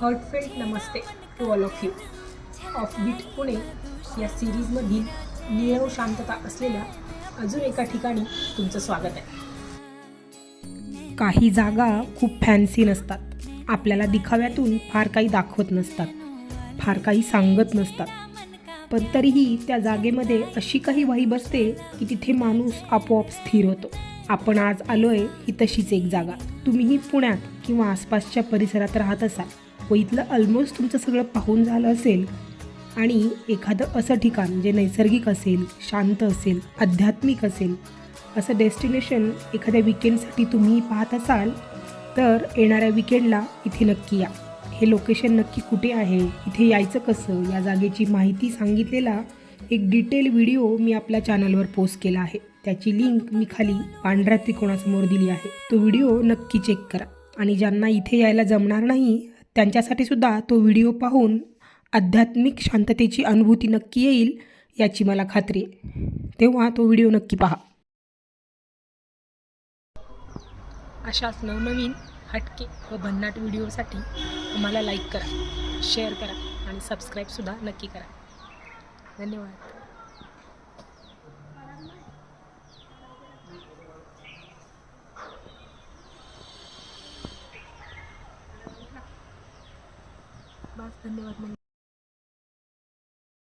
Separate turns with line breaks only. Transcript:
हर्टफेल्ट Namaste to all of you of beat Pune या सिरीजमधील निरव शांतता असलेल्या अजून एका ठिकाणी तुमचं स्वागत आहे. काही जागा खूप फॅन्सी नसतात. आपल्याला दिखाव्यातून फार काही दाखवत नसतात. फार काही सांगत नसतात. पण तरीही त्या जागेमध्ये अशी काही वाईब असते की तिथे माणूस आपोआप स्थिर होतो. आपण आज आलोय ही तशीच एक जागा. तुम्हीही पुण्यात किंवा आसपासच्या परिसरात राहत असाल. व इथलं ऑलमोस्ट तुमचं सगळं पाहून झालं असेल आणि एखादं असं ठिकाण जे नैसर्गिक असेल शांत असेल आध्यात्मिक असेल असं डेस्टिनेशन एखाद्या विकेंडसाठी तुम्ही पाहत असाल तर येणाऱ्या विकेंडला इथे नक्की या. हे लोकेशन नक्की कुठे आहे इथे यायचं कसं या जागेची माहिती सांगितलेला एक डिटेल व्हिडिओ मी आपल्या चॅनलवर पोस्ट केला आहे. त्याची लिंक मी खाली पांढऱ्या त्रिकोणासमोर दिली आहे. तो व्हिडिओ नक्की चेक करा. आणि ज्यांना इथे यायला जमणार नाही त्यांच्यासाठी सुद्धा तो व्हिडिओ पाहून आध्यात्मिक शांततेची अनुभूती नक्की येईल याची मला खात्री आहे. तेव्हा तो व्हिडिओ नक्की पहा. अशाच नवनवीन हटके व भन्नाट व्हिडिओसाठी आम्हाला लाईक करा शेअर करा आणि सबस्क्राईबसुद्धा नक्की करा. धन्यवाद. off the northern